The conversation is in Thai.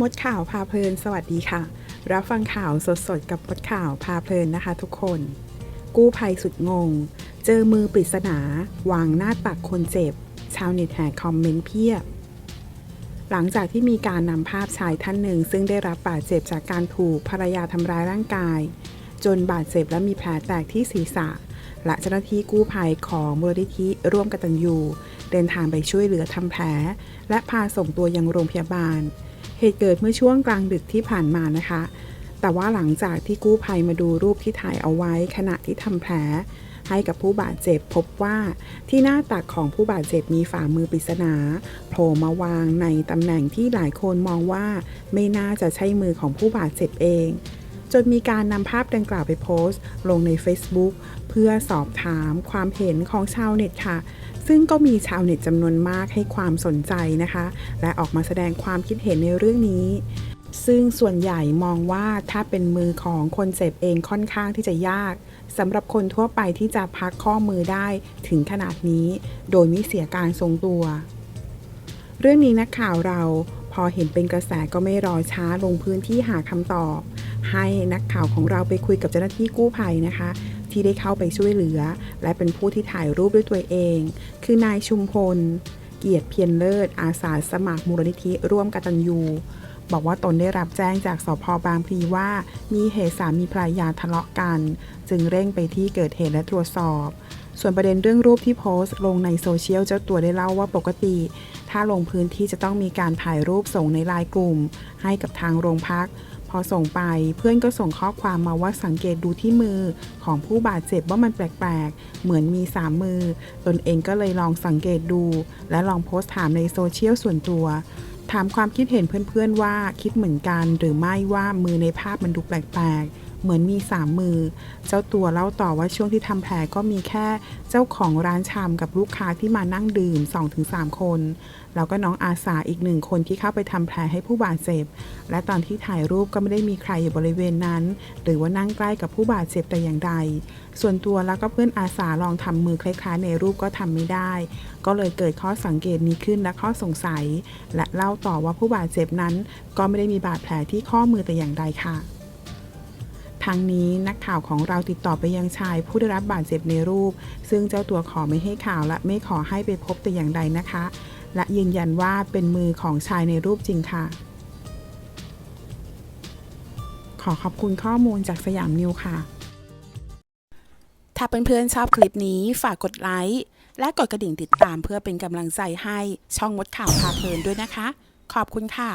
มดข่าวพาเพลิน สวัสดีค่ะ รับฟังข่าวสดๆ กับมดข่าวพาเพลินนะคะทุกคน กู้ภัยสุดงง เจอมือปริศนาวางหน้าตักคนเจ็บ ชาวเน็ตแห่คอมเมนต์เพียบ หลังจากที่มีการนำภาพชายท่านหนึ่ง ซึ่งได้รับบาดเจ็บจากการถูกภรรยาทำร้ายร่างกาย จนบาดเจ็บและมีแผลแตกที่ศีรษะ และเจ้าหน้าที่กู้ภัยของมูลนิธิร่วมกตัญญูเดินทางไปช่วยเหลือทำแผลและพาส่งตัวยังโรงพยาบาล เหตุเกิดเมื่อช่วงกลางดึกที่ผ่านมานะคะ แต่ว่าหลังจากที่กู้ภัยมาดูรูปที่ถ่ายเอาไว้ขณะที่ทำแผลให้กับผู้บาดเจ็บพบว่าที่หน้าตักของผู้บาดเจ็บมีฝ่ามือปริศนาโผล่มาวางในตำแหน่งที่หลายคนมองว่าไม่น่าจะใช่มือของผู้บาดเจ็บเอง จนมีการนำภาพดังกล่าวไปโพสต์ ลงใน Facebook เพื่อสอบถามความเห็นของชาวเน็ตค่ะ ซึ่งก็มีชาวเน็ตจำนวนมากให้ความสนใจนะคะ และออกมาแสดงความคิดเห็นในเรื่องนี้ซึ่งส่วนใหญ่มองว่าถ้าเป็นมือของคนเจ็บเองค่อนข้างที่จะยากสำหรับคนทั่วไปที่จะพักข้อมือได้ถึงขนาดนี้ โดยไม่เสียการทรงตัว เรื่องนี้นักข่าวเราพอเห็นเป็นกระแสก็ไม่รอช้าลงพื้นที่หาคำตอบ ให้นักข่าวของเราไปคุยกับเจ้าหน้าที่กู้ภัยนะคะ ที่ได้เข้าไปช่วยเหลือ และเป็นผู้ที่ถ่ายรูปด้วยตัวเอง คือนายชุมพล เกียรติเพียรเลิศ อาสาสมัครมูลนิธิร่วมกตัญญูบอกว่าตนได้รับแจ้งจากสพบางพลีว่า มีเหตุสามีภรรยาทะเลาะกัน จึงเร่งไปที่เกิดเหตุและตรวจสอบ ส่วนประเด็นเรื่องรูปที่โพสต์ลงในโซเชียลเจ้าตัวได้เล่าว่าปกติ ถ้าลงพื้นที่จะต้องมีการถ่ายรูปส่งในไลน์กลุ่ม ให้กับทางโรงพัก อส่งไปเพื่อนก็ส่งข้อความมาว่าสังเกตดูที่มือของผู้บาดเจ็บว่ามันแปลกๆ เหมือนมีสามมือ ตนเองก็เลยลองสังเกตดู และลองโพสต์ถามในโซเชียลส่วนตัว ถามความคิดเห็นเพื่อนๆว่าคิดเหมือนกันหรือไม่ว่ามือในภาพมันดูแปลกๆ เหมือนมีสามมือ เจ้าตัวเล่าต่อว่าช่วงที่ทำแผลก็มีแค่เจ้าของร้านชำกับลูกค้าที่มานั่งดื่ม 2-3 คน แล้วก็น้องอาสาอีกหนึ่งคนที่เข้าไปทำแผลให้ผู้บาดเจ็บ และตอนที่ถ่ายรูปก็ไม่ได้มีใครอยู่บริเวณนั้น หรือว่านั่งใกล้กับผู้บาดเจ็บแต่อย่างใด ส่วนตัวแล้วก็เพื่อนอาสาลองทำมือคล้ายๆในรูปก็ทำไม่ได้ ก็เลยเกิดข้อสังเกตนี้ขึ้นและข้อสงสัย และเล่าต่อว่าผู้บาดเจ็บนั้น ก็ไม่ได้มีบาดแผลที่ข้อมือแต่อย่างใดค่ะ ทางนี้นักข่าวของเราติดต่อไปยังชายผู้ได้รับบาดเจ็บในรูป ซึ่งเจ้าตัวขอไม่ให้ข่าวและไม่ขอให้ไปพบแต่อย่างใดนะคะ และยืนยันว่าเป็นมือของชายในรูปจริงค่ะ ขอขอบคุณข้อมูลจากสยามนิวค่ะ ถ้าเพื่อนๆชอบคลิปนี้ฝากกดไลค์และกดกระดิ่งติดตามเพื่อเป็นกำลังใจให้ช่องมดข่าวพาเพลินด้วยนะคะ ขอบคุณค่ะ